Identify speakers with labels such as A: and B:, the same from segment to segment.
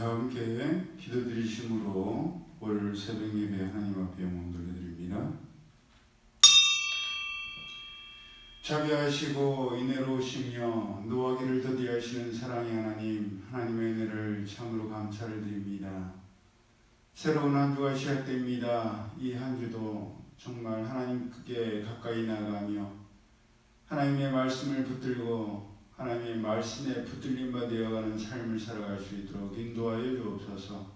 A: 다 함께 기도드리심으로 올 새벽 예배 하나님 앞에 영광 돌려드립니다. 자비하시고 인애로우시며 노하기를 더디하시는 사랑의 하나님 하나님의 은혜를 참으로 감사를 드립니다. 새로운 한 주가 시작됩니다. 이 한 주도 정말 하나님께 가까이 나가며 하나님의 말씀을 붙들고 하나님의 말씀에 붙들림 바 되어가는 삶을 살아갈 수 있도록 인도하여 주옵소서.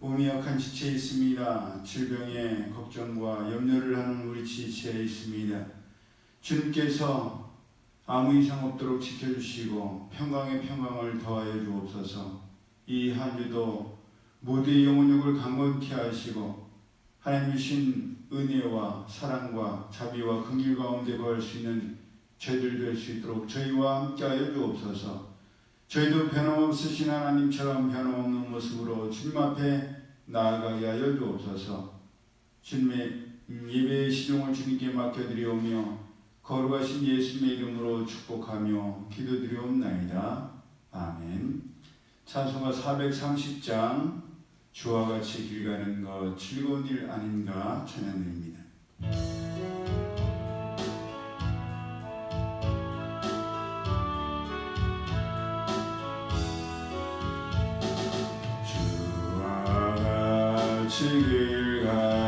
A: 몸이 약한 지체에 있습니다. 질병에 걱정과 염려를 하는 우리 지체에 있습니다. 주님께서 아무 이상 없도록 지켜주시고 평강의 평강을 더하여 주옵소서. 이 한 주도 모두의 영혼력을 강건케 하시고 하나님 주신 은혜와 사랑과 자비와 긍휼 가운데 거할 수 있는 저희들 될 수 있도록 저희와 함께하여 주옵소서. 저희도 변함없으신 하나님처럼 변함없는 모습으로 주님 앞에 나아가게 하여 주옵소서. 주님의 예배의 시종을 주님께 맡겨드리오며 거룩하신 예수님의 이름으로 축복하며 기도드리옵나이다. 아멘. 찬송가 430장 주와 같이 길 가는 것 즐거운 일 아닌가 찬양드립니다. 같이 길가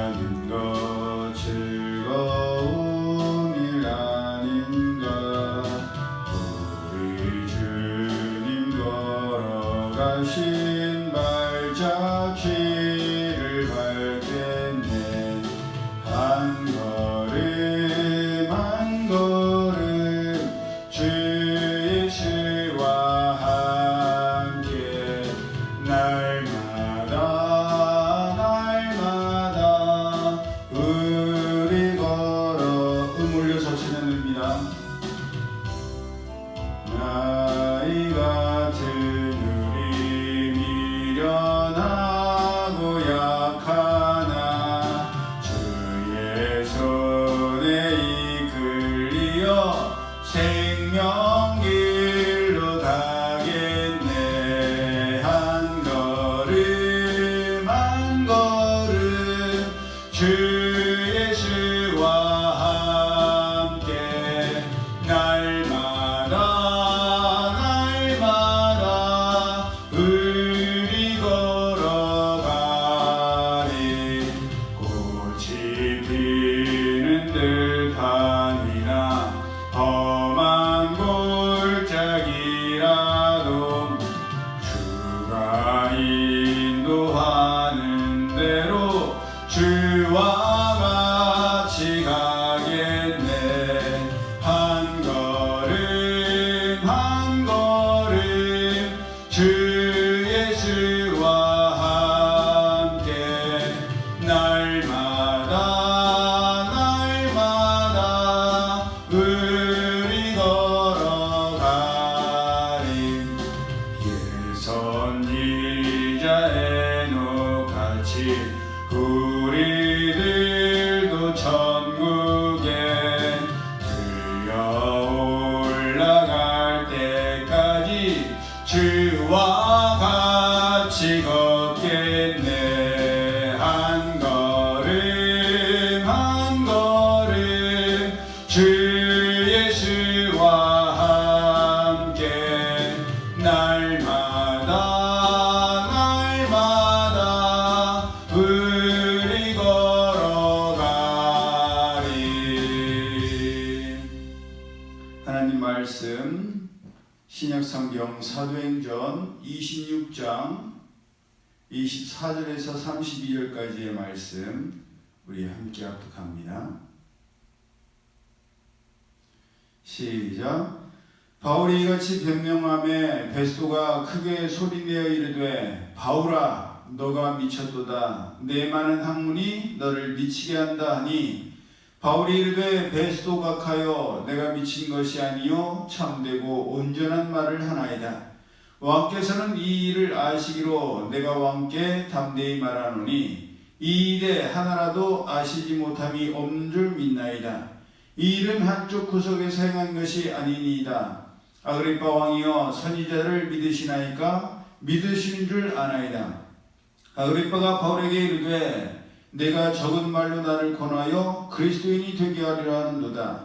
A: 말씀 신약성경 사도행전 26장 24절에서 32절까지의 말씀 우리 함께 합독합니다. 시작. 바울이 이같이 변명함에 베스도가 크게 소리내어 이르되 바울아 너가 미쳤도다 내 많은 학문이 너를 미치게 한다 하니 바울이 이르되 베스도 각하여 내가 미친 것이 아니요 참되고 온전한 말을 하나이다 왕께서는 이 일을 아시기로 내가 왕께 담대히 말하노니 이 일에 하나라도 아시지 못함이 없는 줄 믿나이다. 이 일은 한쪽 구석에서 행한 것이 아니니이다. 아그리파 왕이여 선지자를 믿으시나이까 믿으시는 줄 아나이다. 아그리파가 바울에게 이르되 내가 적은 말로 나를 권하여 그리스도인이 되게 하리라 하는도다.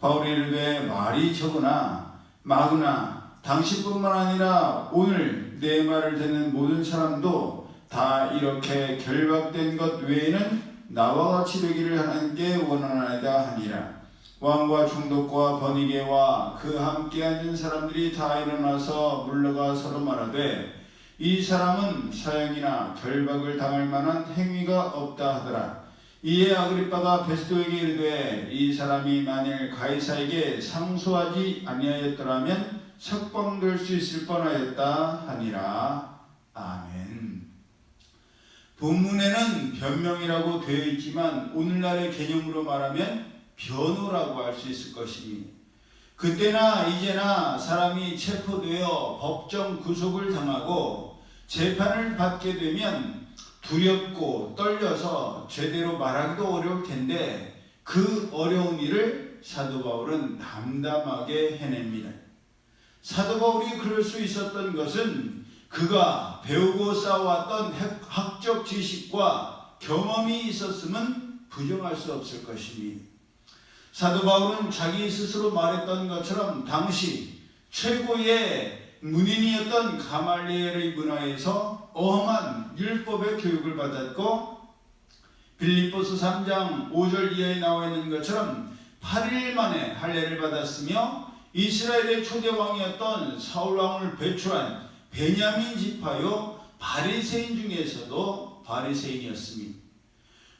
A: 바울이 이르되 말이 적으나 마구나 당신뿐만 아니라 오늘 내 말을 듣는 모든 사람도 다 이렇게 결박된 것 외에는 나와 같이 되기를 하나님께 원하나이다 하니라. 왕과 총독과 번이게와 그 함께 앉은 사람들이 다 일어나서 물러가 서로 말하되 이 사람은 사형이나 결박을 당할 만한 행위가 없다 하더라. 이에 아그리빠가 베스도에게 이르되 이 사람이 만일 가이사에게 상소하지 아니하였더라면 석방될 수 있을 뻔하였다 하니라. 아멘. 본문에는 변명이라고 되어 있지만 오늘날의 개념으로 말하면 변호라고 할 수 있을 것입니다. 그때나 이제나 사람이 체포되어 법정 구속을 당하고 재판을 받게 되면 두렵고 떨려서 제대로 말하기도 어려울 텐데 그 어려운 일을 사도 바울은 담담하게 해냅니다. 사도 바울이 그럴 수 있었던 것은 그가 배우고 쌓아왔던 학적 지식과 경험이 있었으면 부정할 수 없을 것입니다. 사도 바울은 자기 스스로 말했던 것처럼 당시 최고의 문인이었던 가말리엘의 문화에서 어마한 율법의 교육을 받았고 빌립보스 3장 5절 이하에 나와 있는 것처럼 8일 만에 할례를 받았으며 이스라엘의 초대 왕이었던 사울 왕을 배출한 베냐민 지파요 바리새인 중에서도 바리새인이었습니다.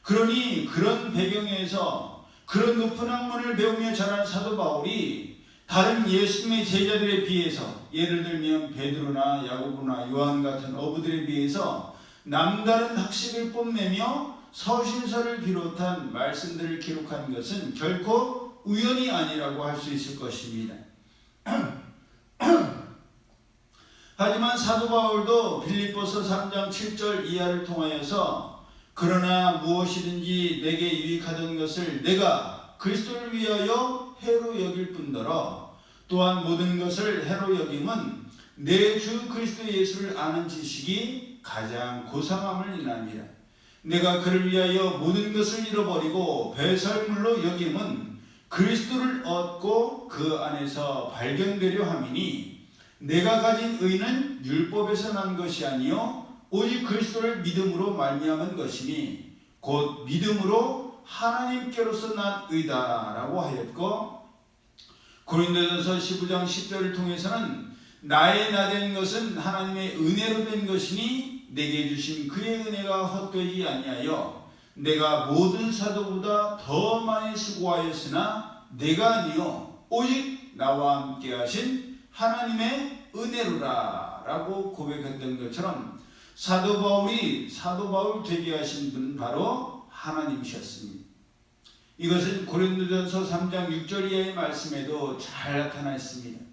A: 그러니 그런 배경에서 그런 높은 학문을 배우며 자란 사도 바울이 다른 예수님의 제자들에 비해서 예를 들면 베드로나 야고보나 요한 같은 어부들에 비해서 남다른 학식을 뽐내며 서신서를 비롯한 말씀들을 기록한 것은 결코 우연이 아니라고 할 수 있을 것입니다. 하지만 사도 바울도 빌립보서 3장 7절 이하를 통하여서 그러나 무엇이든지 내게 유익하던 것을 내가 그리스도를 위하여 해로 여길 뿐더러 또한 모든 것을 해로 여김은 내 주 그리스도 예수를 아는 지식이 가장 고상함을 인합니다. 내가 그를 위하여 모든 것을 잃어버리고 배설물로 여김은 그리스도를 얻고 그 안에서 발견되려 함이니 내가 가진 의는 율법에서 난 것이 아니요 오직 그리스도를 믿음으로 말미암은 것이니 곧 믿음으로 하나님께로서 난 의다라고 하였고 고린도전서 15장 10절을 통해서는 나의 나 된 것은 하나님의 은혜로 된 것이니 내게 주신 그의 은혜가 헛되지 아니하여 내가 모든 사도보다 더 많이 수고하였으나 내가 아니요 오직 나와 함께 하신 하나님의 은혜로라 라고 고백했던 것처럼 사도 바울이 사도 바울 되게 하신 분은 바로 하나님이셨습니다. 이것은 고린도전서 3장 6절 이하의 말씀에도 잘 나타나 있습니다.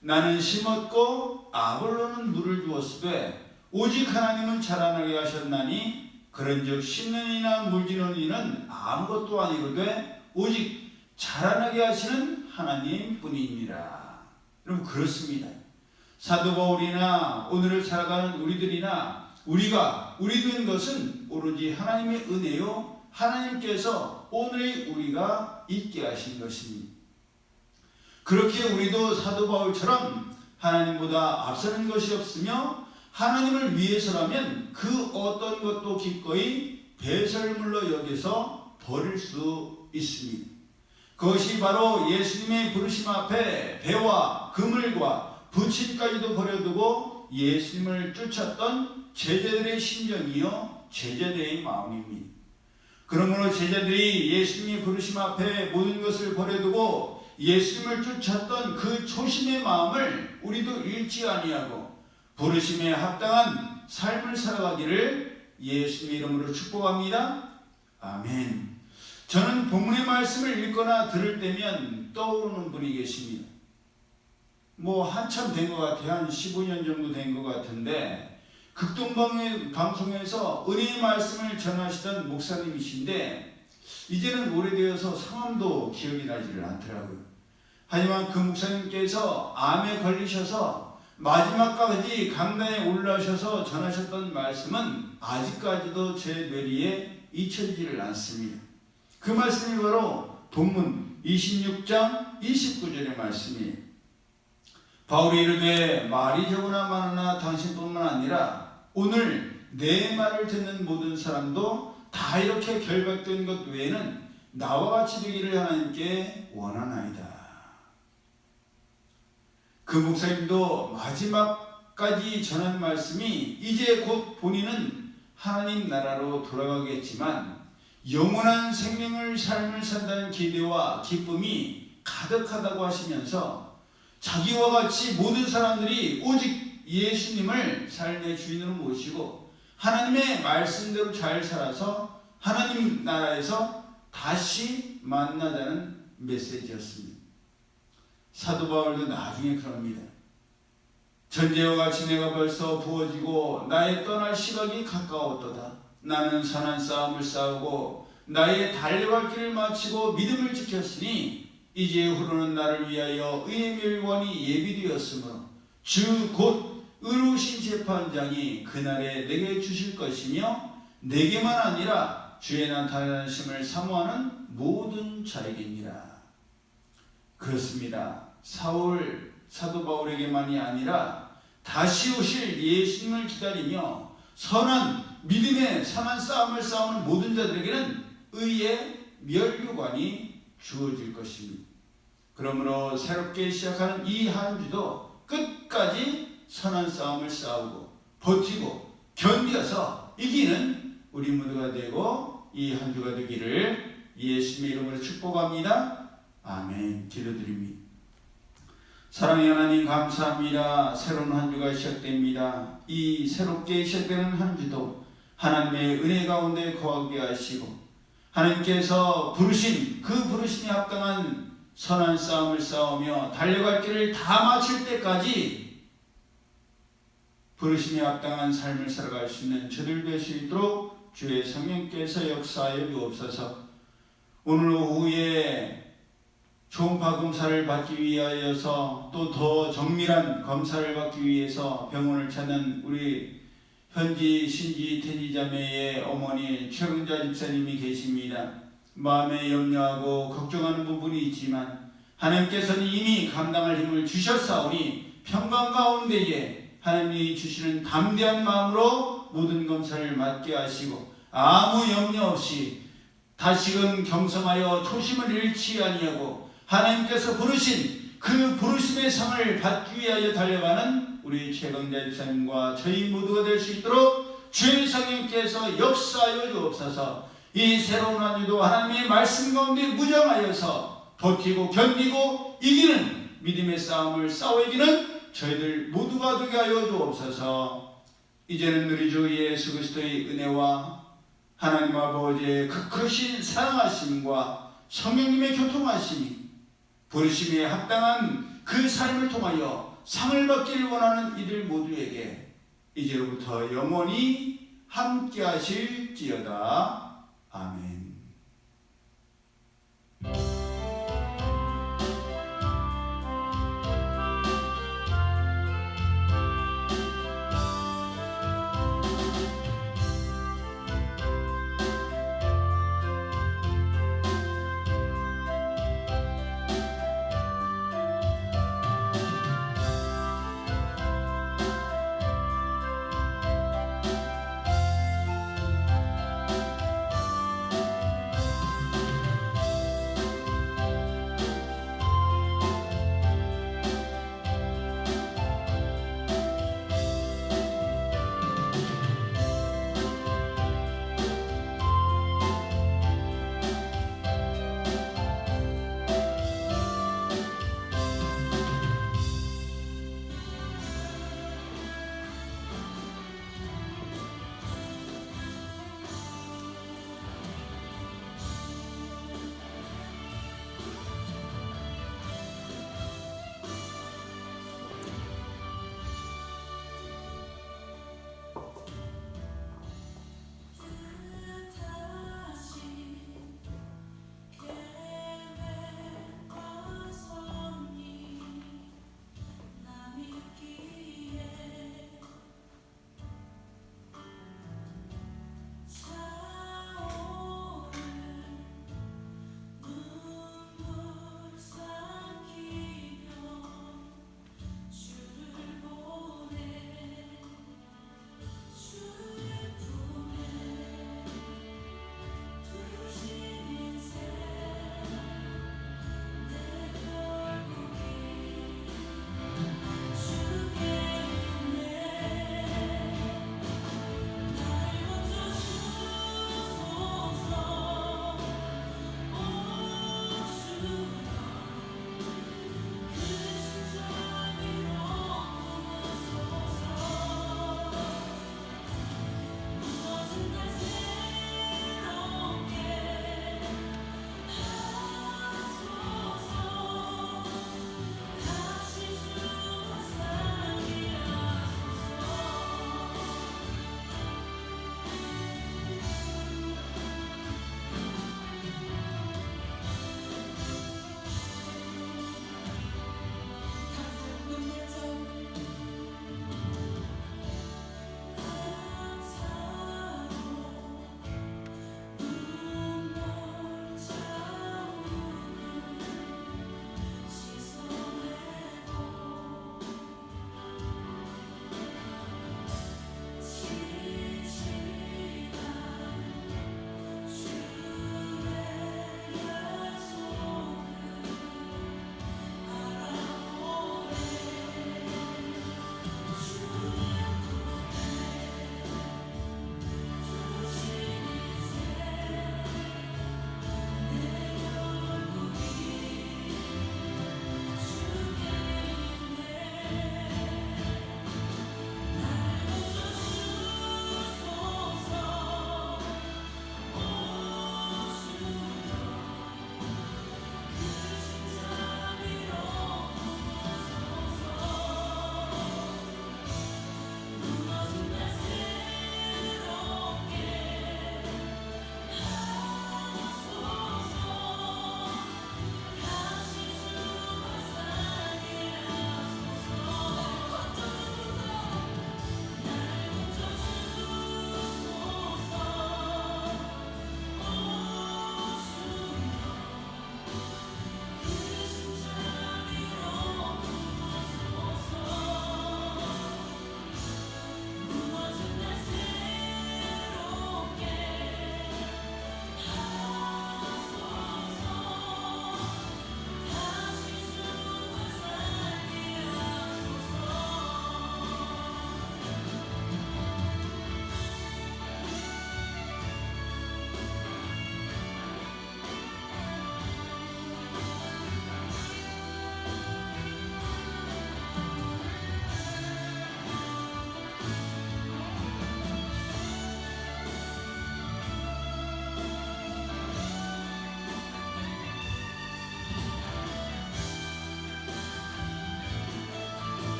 A: 나는 심었고 아볼로는 물을 주었으되 오직 하나님은 자라나게 하셨나니 그런즉 심는 이나 물지는 이는 아무것도 아니로되 오직 자라나게 하시는 하나님 뿐이니라. 여러분 그렇습니다. 사도 바울이나 오늘을 살아가는 우리들이나 우리가 우리 된 것은 오로지 하나님의 은혜요 하나님께서 오늘의 우리가 있게 하신 것입니다. 그렇게 우리도 사도 바울처럼 하나님보다 앞서는 것이 없으며 하나님을 위해서라면 그 어떤 것도 기꺼이 배설물로 여겨서 버릴 수 있습니다. 그것이 바로 예수님의 부르심 앞에 배와 그물과 부침까지도 버려두고 예수님을 쫓았던 제자들의 심정이요 제자들의 마음입니다. 그러므로 제자들이 예수님의 부르심 앞에 모든 것을 버려두고 예수님을 쫓았던 그 초심의 마음을 우리도 잃지 아니하고 부르심에 합당한 삶을 살아가기를 예수님의 이름으로 축복합니다. 아멘. 저는 본문의 말씀을 읽거나 들을 때면 떠오르는 분이 계십니다. 뭐 한참 된 것 같아요. 한 15년 정도 된 것 같은데 극동방의 방송에서 은혜의 말씀을 전하시던 목사님이신데 이제는 오래되어서 성함도 기억이 나지를 않더라고요. 하지만 그 목사님께서 암에 걸리셔서 마지막까지 강단에 올라오셔서 전하셨던 말씀은 아직까지도 제 뇌리에 잊혀지지를 않습니다. 그 말씀이 바로 본문 26장 29절의 말씀이에요. 바울이 이르되 말이 적으나 많으나 당신뿐만 아니라 오늘 내 말을 듣는 모든 사람도 다 이렇게 결박된 것 외에는 나와 같이 되기를 하나님께 원하나이다. 그 목사님도 마지막까지 전한 말씀이 이제 곧 본인은 하나님 나라로 돌아가겠지만 영원한 생명을 삶을 산다는 기대와 기쁨이 가득하다고 하시면서 자기와 같이 모든 사람들이 오직 예수님을 삶의 주인으로 모시고 하나님의 말씀대로 잘 살아서 하나님 나라에서 다시 만나자는 메시지였습니다. 사도 바울도 나중에 그럽니다. 전제와 같이 내가 벌써 부어지고 나의 떠날 시각이 가까웠도다. 나는 선한 싸움을 싸우고 나의 달려갈 길을 마치고 믿음을 지켰으니 이제 후로는 나를 위하여 의의 멸관이 예비되었으므로 주 곧 의로우신 재판장이 그날에 내게 주실 것이며 내게만 아니라 주의 나타나심을 사모하는 모든 자에게니라. 그렇습니다. 사울 사도 바울에게만이 아니라 다시 오실 예수님을 기다리며 선한 믿음의 선한 싸움을 싸우는 모든 자들에게는 의의 멸류관이 주어질 것입니다. 그러므로 새롭게 시작하는 이 한 주도 끝까지 선한 싸움을 싸우고 버티고 견뎌서 이기는 우리 모두가 되고 이 한 주가 되기를 예수님의 이름으로 축복합니다. 아멘. 기도드립니다. 사랑의 하나님 감사합니다. 새로운 한 주가 시작됩니다. 이 새롭게 시작되는 한 주도 하나님의 은혜 가운데 거하게 하시고 하나님께서 부르신 그 부르심에 합당한 선한 싸움을 싸우며 달려갈 길을 다 마칠 때까지 부르심에 합당한 삶을 살아갈 수 있는 저들 될 수 있도록 주의 성령께서 역사하여 주옵소서. 오늘 오후에 초음파 검사를 받기 위하여서 또 더 정밀한 검사를 받기 위해서 병원을 찾는 우리 현지 신지 태지자매의 어머니 최근자 집사님이 계십니다. 마음에 염려하고 걱정하는 부분이 있지만 하나님께서는 이미 감당할 힘을 주셨사오니 평강 가운데에 하나님이 주시는 담대한 마음으로 모든 검사를 맡게 하시고 아무 염려 없이 다시금 경성하여 초심을 잃지 아니하고 하나님께서 부르신 그 부르심의 상을 받기 위하여 달려가는 우리 최강자 집사님과 저희 모두가 될 수 있도록 주의 성령께서 역사하여 주옵소서. 이 새로운 한 주도 하나님의 말씀 가운데 무정하여서 버티고 견디고 이기는 믿음의 싸움을 싸워 이기는 저희들 모두가 되게 하여 주옵소서. 이제는 우리 주 예수 그리스도의 은혜와 하나님 아버지의 그 크신 사랑하심과 성령님의 교통하심이 부르심에 합당한 그 삶을 통하여 상을 받기를 원하는 이들 모두에게 이제로부터 영원히 함께 하실지어다. 아멘.